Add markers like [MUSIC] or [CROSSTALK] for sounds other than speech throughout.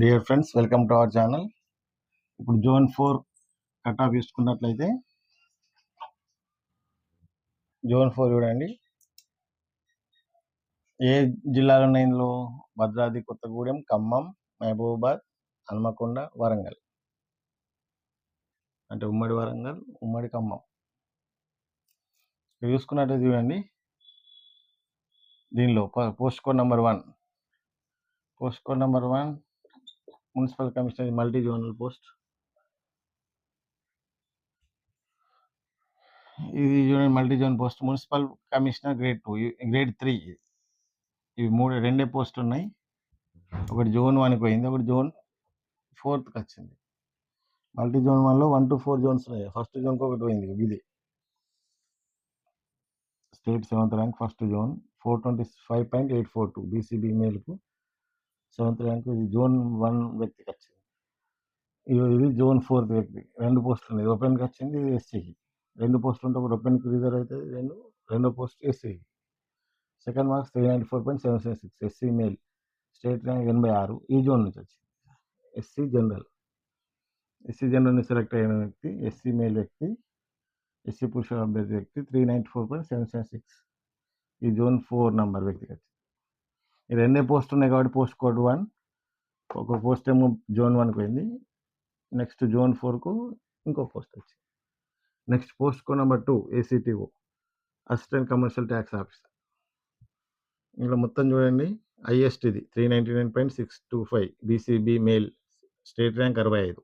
Dear friends welcome to our channel ఇప్పుడు zone four cut off చూసుకున్నట్లయితే zone four చూడండి. ఏ జిల్లాలో ఉన్నాయి ఇందులో? భద్రాద్రి కొత్తగూడెం ఖమ్మం మహబూబాబాద్ హనుమకొండ వరంగల్. అంటే ఉమ్మడి వరంగల్ ఉమ్మడి ఖమ్మం. ఇక్కడ చూసుకున్నట్లయితే చూడండి. దీనిలో post code number one. Post code number one municipal commissioner multi zonal post. ఇది చూడండి multi zone post. Municipal commissioner grade two grade three. ఇవి మూడు రెండే పోస్ట్ ఉన్నాయి. ఒకటి జోన్ వన్కి పోయింది ఒకటి జోన్ ఫోర్త్కి వచ్చింది. మల్టీ జోన్ వన్లో వన్ టు ఫోర్ జోన్స్ ఉన్నాయి. ఫస్ట్ జోన్కి ఒకటి పోయింది ఇది. State seventh rank first zone four twenty five point eight four two BCB మేల్కు. Seventh rank ఇది జోన్ వన్ వ్యక్తికి వచ్చింది ఇది ఇది జోన్ ఫోర్త్ వ్యక్తి. రెండు పోస్టులు ఉన్నాయి. ఓపెన్కి వచ్చింది ఇది ఎస్సీకి. రెండు పోస్టులు ఉంటే ఒకటి ఓపెన్కి రిజర్వ్ అవుతుంది. రెండు రెండో post ఎస్సీకి. Second marks three ninety four point seven seven six SC male. State rank ఎనభై ఆరు. ఈ జోన్ నుంచి వచ్చింది. SC general. ఎస్సీ జనరల్ నుంచి సెలెక్ట్ అయిన వ్యక్తి ఎస్సీ మేల్ వ్యక్తి ఎస్సీ పురుష అభ్యర్థి వ్యక్తి three ninety four point seven seven six. ఈ జోన్ ఫోర్ నంబర్ వ్యక్తికి వచ్చింది ఈ రెండే పోస్ట్ ఉన్నాయి కాబట్టి పోస్ట్ కోడ్ వన్. ఒక పోస్ట్ ఏమో జోన్ వన్కి పోయింది. నెక్స్ట్ జోన్ ఫోర్కు ఇంకో పోస్ట్ వచ్చింది. Next post code number two ACTO assistant commercial tax officer ఇందులో మొత్తం చూడండి. ఐఎస్టీది ఇది three ninety nine point six two five BCB male state rank అరవై ఐదు.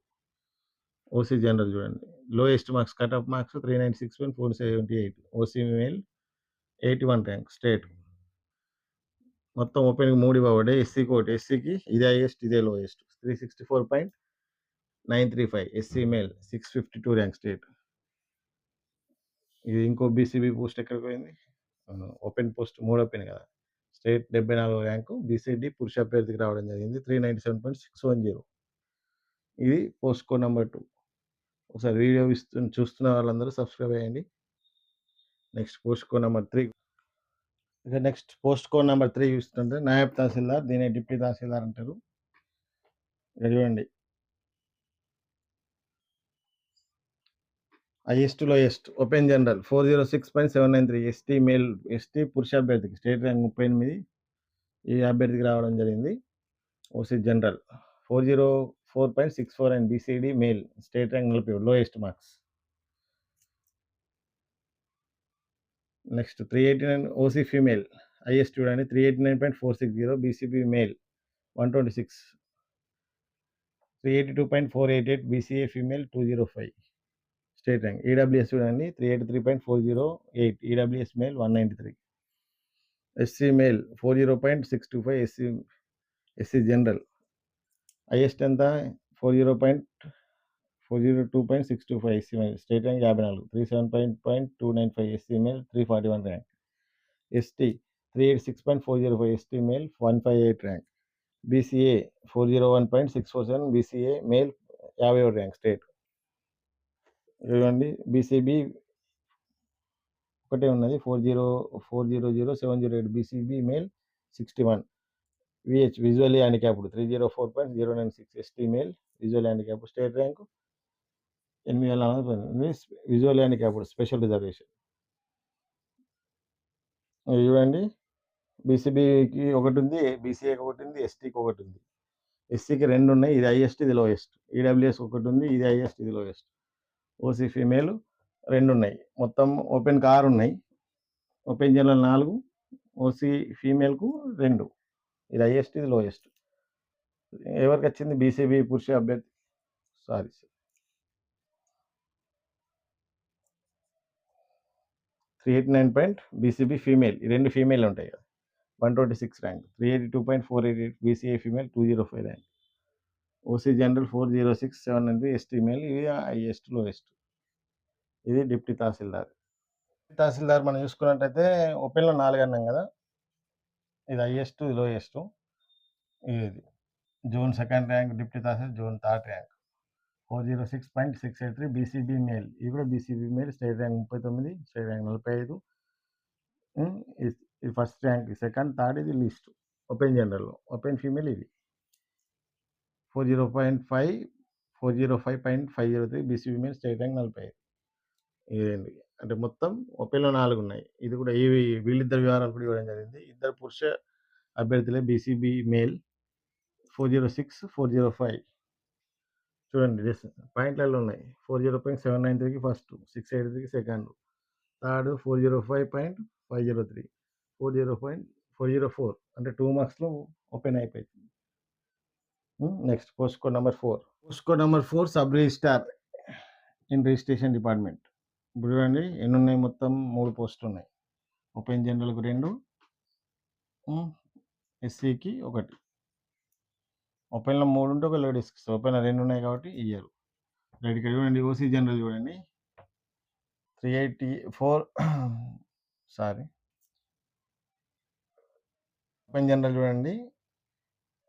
ఓసీ జనరల్ చూడండి. Lowest marks cut off marks three nine six point four seventy eight. OC male eighty one rank state. మొత్తం ఓపెన్కి మూడు ఇవ్వబడే ఎస్సీకి ఒకటి ఎస్సీకి ఇదే highest ఇదే lowest. Three sixty four point nine three five SC male six fifty two rank state. ఇది ఇంకో BCB post ఎక్కడికి పోయింది? ఓపెన్ పోస్ట్ మూడు ఓపెన్ కదా. స్టేట్ డెబ్బై నాలుగు ర్యాంకు బీసీడీ పురుష అభ్యర్థికి రావడం జరిగింది. Three ninety seven point six one zero. ఇది పోస్ట్ కోడ్ నెంబర్ టూ. ఒకసారి వీడియో ఇస్తు చూస్తున్న వాళ్ళందరూ సబ్స్క్రైబ్ అయ్యండి next post code number three. ఇక next post code number three చూస్తుంటే నాయబ్ తహసీల్దార్ దీని డిప్యూటీ తహసీల్దార్ అంటారు. ఇక్కడ చూడండి. Highest ఎస్ట్ open general four zero six point seven nine three ST male ST పురుష అభ్యర్థికి స్టేట్ ర్యాంక్ ముప్పై ఎనిమిది ఈ అభ్యర్థికి రావడం జరిగింది. OC general four zero four point six four and BCD male state rank నలభై lowest marks. Next three eighty nine OC female is చూడండి three eighty nine point four six zero BCB male one twenty six three eighty two point four eight eight BCA female two zero five state rank EWS చూడండి three eighty three point four zero eight EWS male one ninety three SC male four zero point six two five SC SC general highest ఎంత? Four zero point four zero two point six two five SC male state rank యాభై నాలుగు. Three seven point point two nine five SC male three forty one rank. ST three eight six point four zero five ST male one five eight rank. BCA four zero one point six four seven BCA male యాభై ఒకటి rank state. చూడండి BCB ఒకటే ఉన్నది four zero four zero zero seven zero eight BCB male sixty one. VH visually handicapped three zero four point zero nine six ST male visual handicap state rank ఎనిమిది వేల నాలుగు visual అప్పుడు special reservation. చూడండి. బీసీబీకి ఒకటి ఉంది బీసీఏకి ఒకటి ఉంది ఎస్టీకి ఒకటి ఉంది ఎస్సీకి రెండు ఉన్నాయి ఇది హైయెస్ట్ ఇది లోయెస్ట్. ఈడబ్ల్యూఎస్ ఒకటి ఉంది ఇది హైయెస్ట్ ఇది లోయెస్ట్. ఓసీ ఫీమేల్ రెండు ఉన్నాయి. మొత్తం ఓపెన్ ఆరు ఉన్నాయి. ఓపెన్ జనరల్ నాలుగు ఓసీ ఫీమేల్కు రెండు. ఇది హైయెస్ట్ ఇది లోయెస్ట్. ఎవరికి వచ్చింది? బీసీబీ పురుష అభ్యర్థి. Sorry sir. Three eighty nine point BCB female ఈ రెండు ఫీమేల్ ఉంటాయి కదా. One twenty six rank three eighty two point four eight eight BCA female two zero five rank OC general four zero six seven ఎనిమిది ST male ఇవి highest lowest ఇది deputy తహసీల్దార్. తహసీల్దార్ మనం చూసుకున్నట్టయితే ఓపెన్లో నాలుగు అన్నాం కదా. ఇది హైయెస్ట్ ఇది లోయెస్ట్ ఇది zone second rank deputy tehsil zone third rank four zero six point six eight three BCB male. ఇది కూడా బీసీబీ మెయిల్. స్టేట్ ర్యాంక్ ముప్పై తొమ్మిది స్టేట్ ర్యాంక్ నలభై ఐదు. ఇది ఫస్ట్ ర్యాంక్ సెకండ్ థర్డ్ ఇది list. Open general open female ఇది. Four zero point five four zero five point five zero three BCB male state rank నలభై ఐదు. ఇదేంటి అంటే మొత్తం ఓపెన్లో నాలుగు ఉన్నాయి. ఇది కూడా ఇవి వీళ్ళిద్దరు వివరాలు కూడా ఇవ్వడం జరిగింది. ఇద్దరు పురుష అభ్యర్థులే BCB male. Four zero six four zero five. చూడండి డిస్ పాయింట్లలో ఉన్నాయి. Four zero point seven nine త్రీకి ఫస్ట్ సిక్స్ ఎయిట్ త్రీకి second third four zero five point five zero three four zero point four zero four అంటే two మార్క్స్లో open అయిపోయింది. Next post code number four. Post code number four sub registrar in registration department. ఇప్పుడు చూడండి ఎన్ని ఉన్నాయి మొత్తం? మూడు పోస్టులు ఉన్నాయి. ఓపెన్ జనరల్కి రెండు ఎస్సీకి ఒకటి. ఓపెన్లో మూడు ఉంటే ఒక లేడీస్కి ఇస్తారు ఓపెన్లో రెండు ఉన్నాయి కాబట్టి ఇయ్యరు. రైట్ ఇక్కడ చూడండి ఓసీ జనరల్ చూడండి. Three eighty four [CLEARS THROAT] sorry. Open general చూడండి.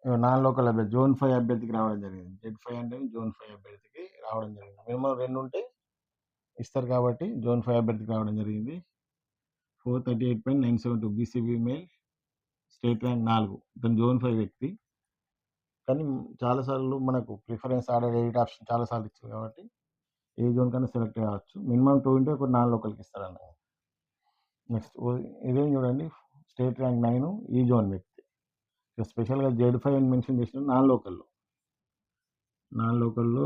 నాలుగు నాన్ లోకల్ అభ్యర్థి జోన్ ఫైవ్ అభ్యర్థికి రావడం జరిగింది. జెడ్ ఫైవ్ అంటే జోన్ ఫైవ్ అభ్యర్థికి రావడం జరిగింది. మినిమం రెండు ఉంటే ఇస్తారు కాబట్టి జోన్ ఫైవ్ అభ్యర్థికి రావడం జరిగింది. Four thirty eight point nine seven two BCB male state rank నాలుగు. ఇతను జోన్ ఫైవ్ వ్యక్తి. కానీ చాలాసార్లు మనకు ప్రిఫరెన్స్ ఆర్డర్ ఎయిట్ ఆప్షన్ చాలాసార్లు ఇచ్చింది కాబట్టి ఏ జోన్ కన్నా సెలెక్ట్ కావచ్చు. మినిమం టూ ఉంటే ఒక నాన్ లోకల్కి ఇస్తారన్న నెక్స్ట్ ఇదేం చూడండి. స్టేట్ ర్యాంక్ నైన్ ఈ జోన్ వ్యక్తి. ఇక స్పెషల్గా జెడ్ ఫైవ్ అని మెన్షన్ చేసిన నాన్ లోకల్లో. నాన్ లోకల్లో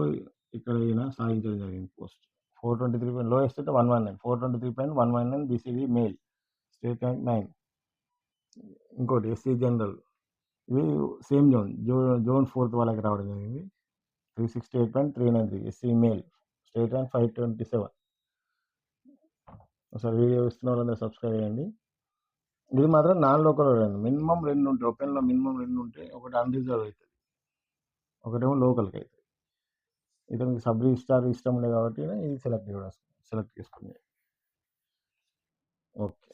ఇక్కడ ఈయన సాధించడం జరిగింది post. Four twenty three point lowest అయితే one one nine. Four twenty three point one one nine BCD male state rank nine. ఇంకోటి ఎస్సీ జనరల్. ఇవి సేమ్ జోన్ జో జోన్ ఫోర్త్ వాళ్ళకి రావడం జరిగింది. Three sixty eight point three nine three SC male state rank five twenty seven ఒకసారి video ఇస్తున్న వాళ్ళందరూ subscribe చేయండి. ఇది మాత్రం నాన్ లోకల్ అయింది మినిమం రెండు ఉంటాయి ఓపెన్లో మినిమం రెండు ఉంటే ఒకటి అన్రిజర్వ్ అవుతుంది. ఒకటేమో లోకల్కి అవుతుంది. ఇతనికి సబ్ రిజిస్టార్ ఇష్టం ఉండే కాబట్టి ఇది సెలెక్ట్ చేయడం సెలెక్ట్ చేసుకుంది ఓకే.